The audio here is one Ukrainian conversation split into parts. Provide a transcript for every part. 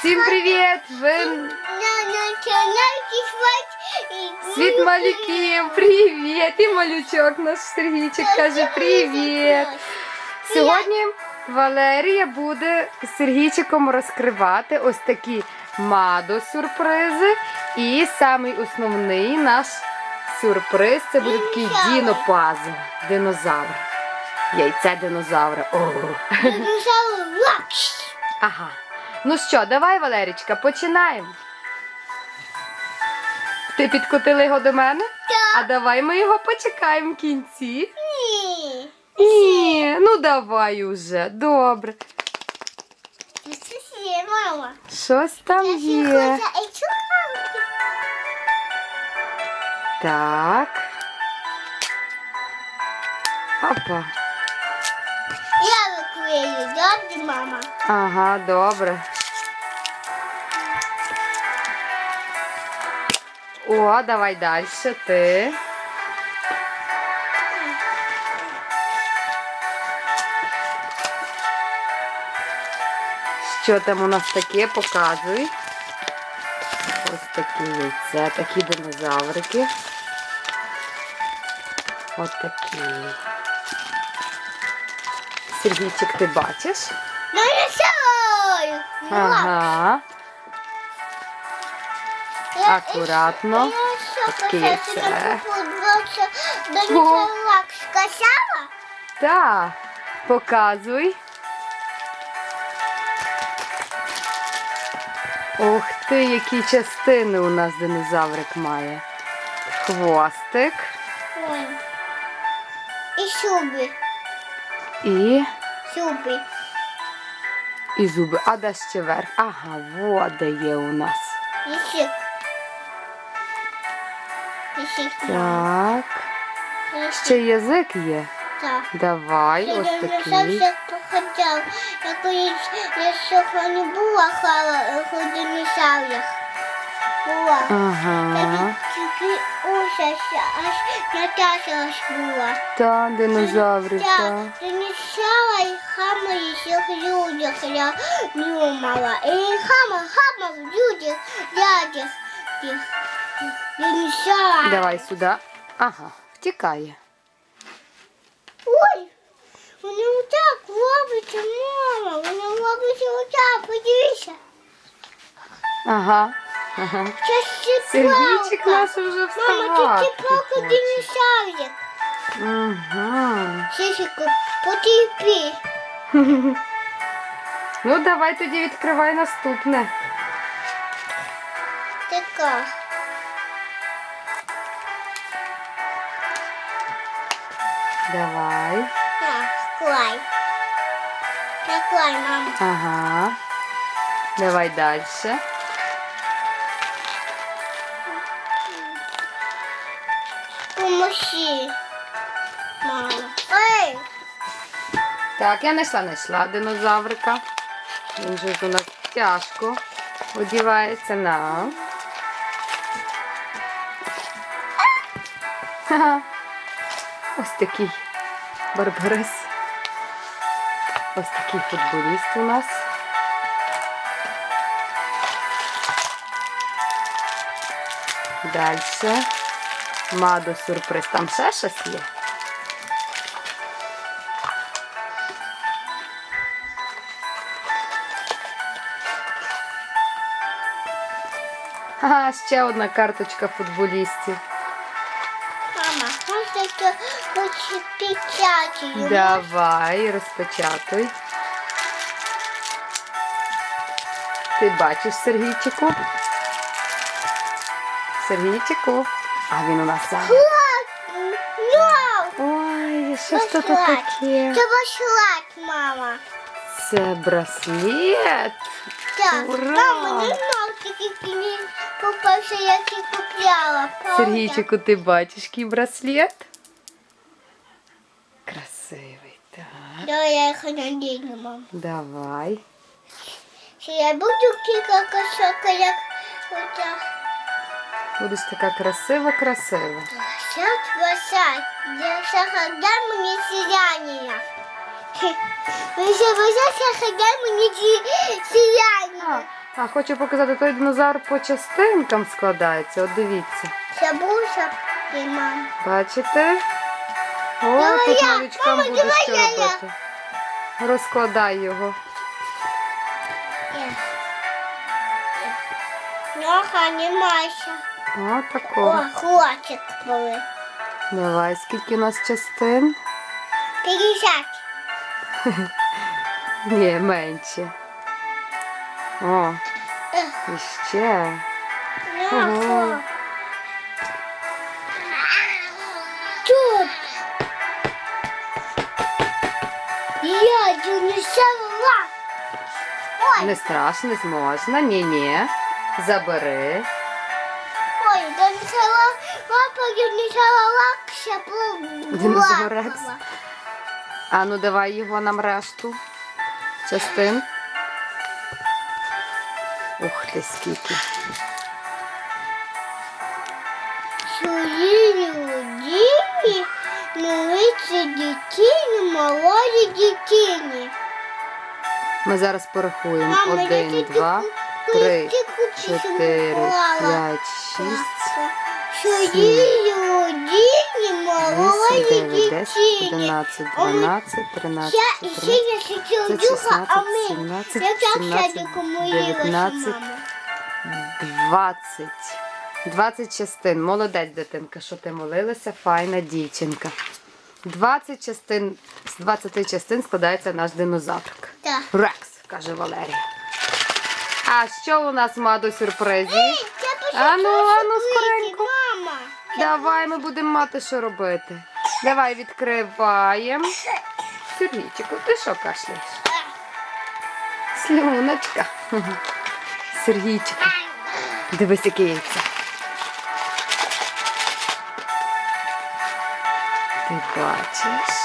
Всім привіт! Ви світ малюків! Привіт! І малючок наш Сергійчик каже привіт! Сьогодні Валерія буде з Сергійчиком розкривати ось такі мадо-сюрпризи. І самий основний наш сюрприз це буде такий дінопазл. Динозавр. Яйце динозавра. Динозавр Лакс. Ага. Ну що, давай, Валерічка, починаємо. Ти підкотила його до мене? А давай ми його почекаємо в кінці. Ні. Ні, ну давай уже. Добре. Це є, мама. Щось там є. Так. Опа. Я викрию, добре, мама? Ага, добре. О, давай далі. Ти. Що там у нас таке? Показуй. Ось такі яйця, такі динозаврики. Ось такі. Сергійчик, ти бачиш? Ага. Акуратно. Таке це. Лакс сказала? Так, показуй. Ух ти, які частини у нас динозаврик має. Хвостик Ой. І шуби. і, Шуби. і зуби. А де ще верх? Ага, вода є у нас. Язик. Так. Ще язик є. Так. Давай, Я ось такий. походив. Я колись, я ще не була хала у динозаврах. Була. Ага. Тільки ужаса, аж Наташа аж була. Та, динозаври, Так, та. динозавра і хама і всіх людях я думала. І хама, хама в людях, дядях. Давай сюди. Ага, втікає. Ой, вони отак робиться, мама. Вони робиться отак, подивися. Ага. Ага. Це ще Сергійчик палка. наш вже Мама, вставати тут палка хоче. динозаврик. Ага. Сісіку, потерпи. Ну, давай тоді відкривай наступне. Така. Давай. Так, клай. Наклай, мама. Ага. Давай далі. Помощи. Мама. Ей! Так, я знайшла, знайшла динозаврика. Він же у нас тяжко одівається на. Ха-ха. Ось такий барбарис. Ось такий футболіст у нас. Далі. Мадо сюрприз. Там ще щось є. Ага, ще одна карточка футболістів. Мама, можна це хоч печатію? Давай, розпечатуй. Ти бачиш Сергійчику? Сергійчику. А він у нас сам. Ой, що ж тут таке? Це башлат, мама. Це браслет. Так, Ура! мама, не кінець попався, як купляла. правда? Сергійчику, ти бачиш який браслет? Красивий, так. Давай я їх надіну, мам. Давай. Що я буду кілька кошока, як оця. Будеш така красива, красива. Сядь, посадь. Я дай мені сіяння. Ви ще бажаєте, дай мені ці А хочу показати, той динозавр по частинкам складається. От дивіться. Забуся і мам. Бачите? О, Давай тут я. малючкам Мама, буде давай що я, я. робити. Розкладай його. Нога не майся. О, О, такого. хлопчик були. Давай, скільки у нас частин? 50. Ні, менше. О, і ще. Ого. Тут. Я донесла. Ой, Не страшно, не можна. Ні-ні. Забери. ой, донесла. Папа донесла лакша. Динозавр Рекс. А ну давай його нам решту. Частин. Ти, скільки. Свої людині, новиці дитині, молоді дитині. Ми зараз порахуємо. Мама, Один, два, три, чотири, п'ять, шість, Свої людині, вісім, молоді дитині. одинадцять, А ми- дванадцять, тринадцять, Я і чотирнадцять, ще я сидів Це духа, а 16, ми. 17, так 18, сяду 19. Мама. 20. 20 частин. Молодець, дитинка, що ти молилася, файна дівчинка. 20 частин, з 20 частин складається наш динозаврик. Так. Рекс, каже Валерія. А що у нас ма до сюрпризів? Я Ану, ану, скоренько. Мама. Давай ми будемо мати що робити. Давай відкриваємо. Сергійчику, ти що кашляєш? Слюночка. Сергійчику. Дивись, яке яйце. Ти бачиш?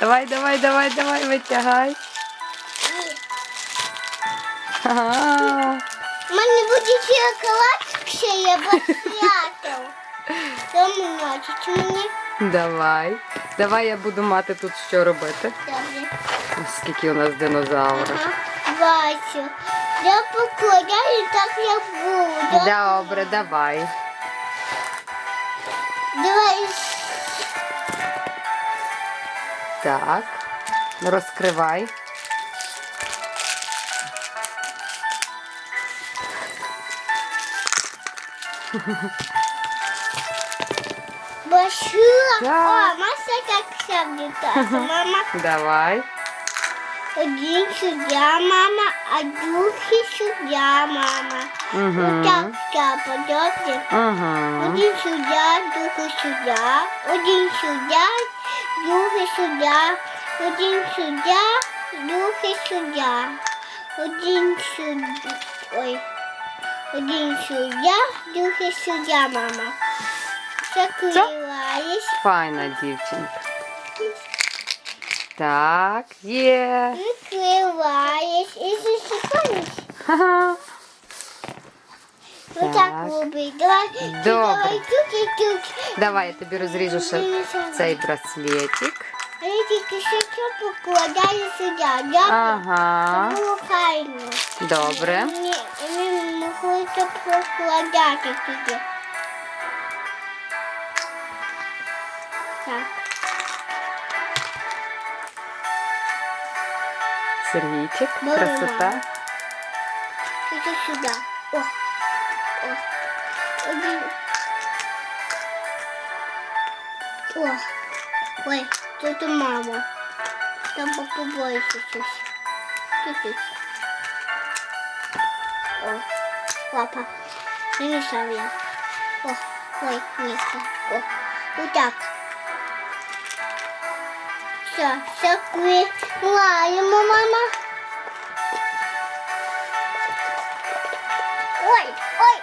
Давай, давай, давай, давай, витягай. Ага. У мене буде шоколад, ще я посвятив. Тому ночить мені. Давай. Давай я буду мати тут що робити. Добре. Ось Скільки у нас динозаврів. Ага, бачу. Я покладаю, так я буду. Добре, давай. Давай. Так. Розкривай. Башила. Да. О, Мася так сяде мама. Давай. Один суддя, мама, а другий суддя, мама. Угу. Отак все подобне. Угу. Один суддя, другий суддя, один суддя, другий суддя, один суддя, другий суддя, один суддя, ой, один суддя, другий суддя, мама. Закриваєш, Файна дівчинка. Так, є. закриваєш і засипаєш. Ха-ха. Отак Так. роби. Давай, Добре. давай тут і тут. Давай я тобі розріжу ще цей браслетик. А я тільки що це покладаю сюди. Дякую. Ага. Було хайно. Добре. Ні, ми могли це покладати туди. Сергійчик, Мама. красота. Іди сюди. О. О. Один. О. Ой, тут мама. Там побоїться щось. Чуть-чуть. О. Папа. Не мішав я. О. Ой, місце. О. Отак. Все, все клеїмо, мама. Ой, ой,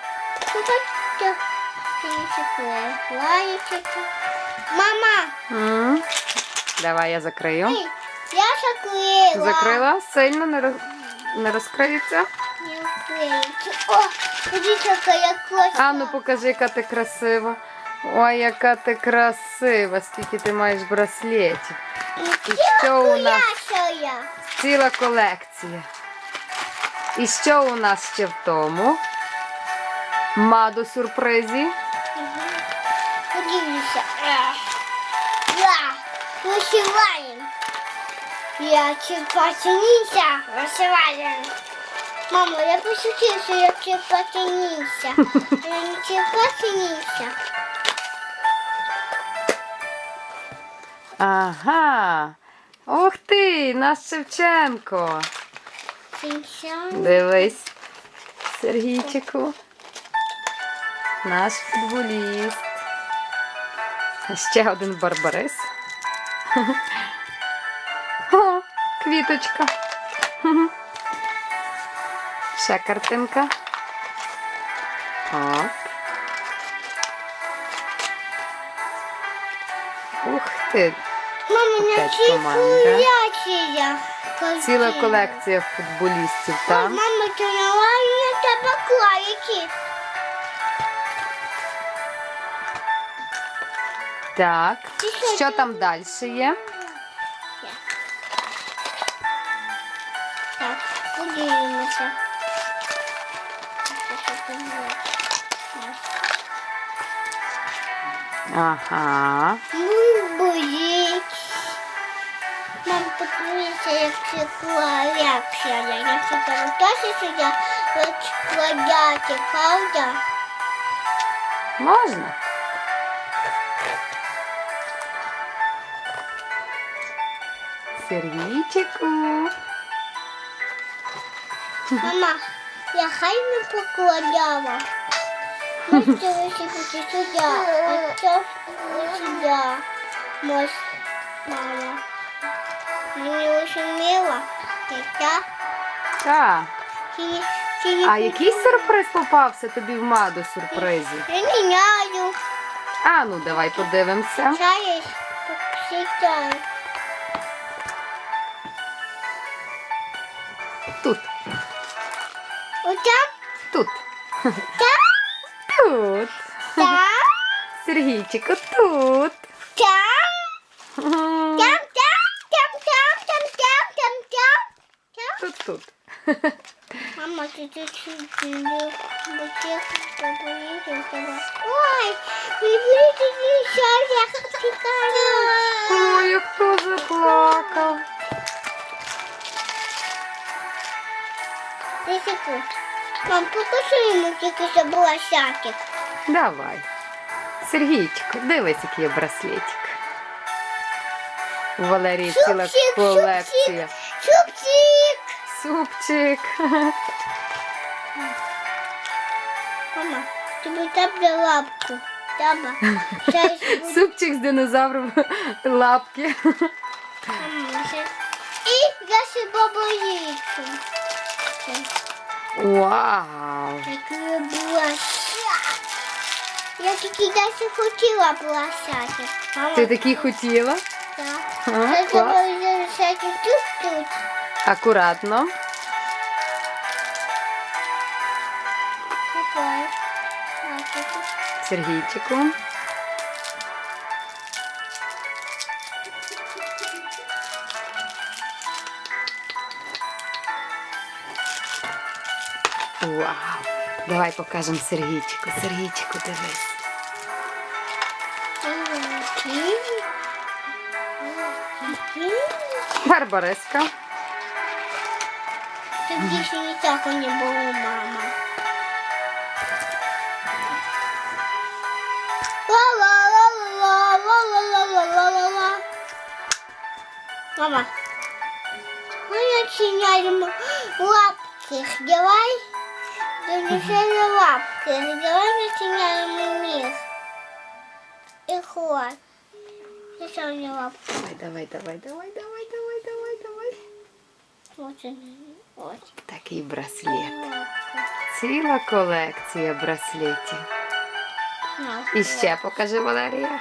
що? Мама. Давай я закрию. я закрила. Закрила сильно, не, роз... не розкриється. Не вкриється. О, дивіться, яка я класна. А ну покажи, яка ти красива. Ой, яка ти красива, скільки ти маєш браслетів. І що у нас? Ціла колекція. І що у нас ще в тому? Маду сюрпризі. Подивися. Я вишиваємо. Я чіпатинівся, вишиваємо. Мамо, я пошутив, що я чіпатинівся. Я не чіпатинівся. Ага. Ух ти, наш Шевченко. Дивись, Сергійчику. Наш футболіст. Ще один барбарис. О, квіточка. Ще картинка. От. Ти, не Опять команда. чіпуляція. ціла колекція футболістів там. Мама, ти на тебе клаїки. Так, що там далі є? Так, подивимося. Ага. Бузик. Мам, подивися, як це колекція. Якщо там теж сюди розкладати, правда? Можна? Сергійчику. Мама, я хай не покладала. Можете висипати сюди, а це сюди. Мось, мама. Мені вишуміла. Так, Так. А який сюрприз попався тобі в маду сюрпризі? Я не. А ну давай подивимося. Зараз посчитаю. Тут, Отам, тут, там, тут. там, Сергійчику, тут. тут. Мама, ти чуть-чуть букет. Ой, вибрите дівчата. Ой, хто заплакал. Ти секунд. Мам, покажи йому тільки забросятик. Давай. Сергійчику, дивись, який є браслетик. У Валерії ціла колекція. Чупчик! супчик. Мама, тобі тебе лапку. Треба. Супчик з динозавром лапки. І я себе боїться. Вау! Як була. Я тільки далі хотіла пласати. Ти такий хотіла? Так. Да. А, клас. Я тут, тут. Акуратно. Сергійчику. Вау! Давай покажемо Сергійчику. Сергійчику, дивись. Такі. Такі. Барбариска. Тут більше нічого не було, мама. Ла-ла-ла-ла-ла-ла-ла-ла-ла-ла. Мама, мы начинаем лапки. Давай. Занесели лапки. Давай начинаем них. И хват. Еще не лапки. Давай, давай, давай, давай, давай, давай, давай, Такий браслет. Ціла колекція браслетів. І ще покажи Валерія.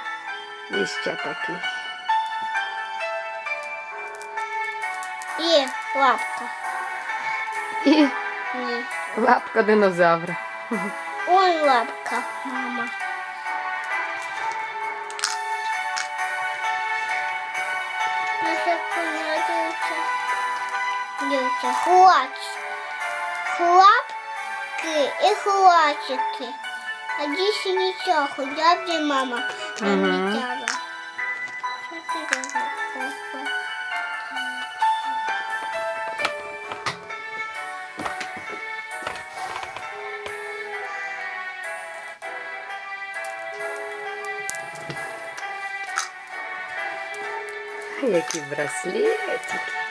І ще такий. И лапка. І лапка динозавра. Ой, лапка, мама. Дивіться, хлопці. Хлопки і хлопчики. А дійсно нічого, дядя мама Мгм. помітяла. Що ти робиш? Які браслетики.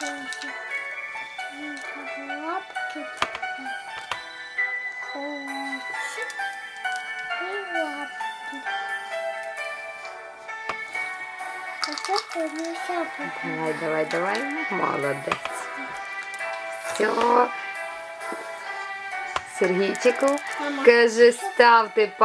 Лапки. Хвостик. И лапки. А не забудете? Давай, давай, давай. Молодець. Все. Сергійчику, каже, ставте пальці.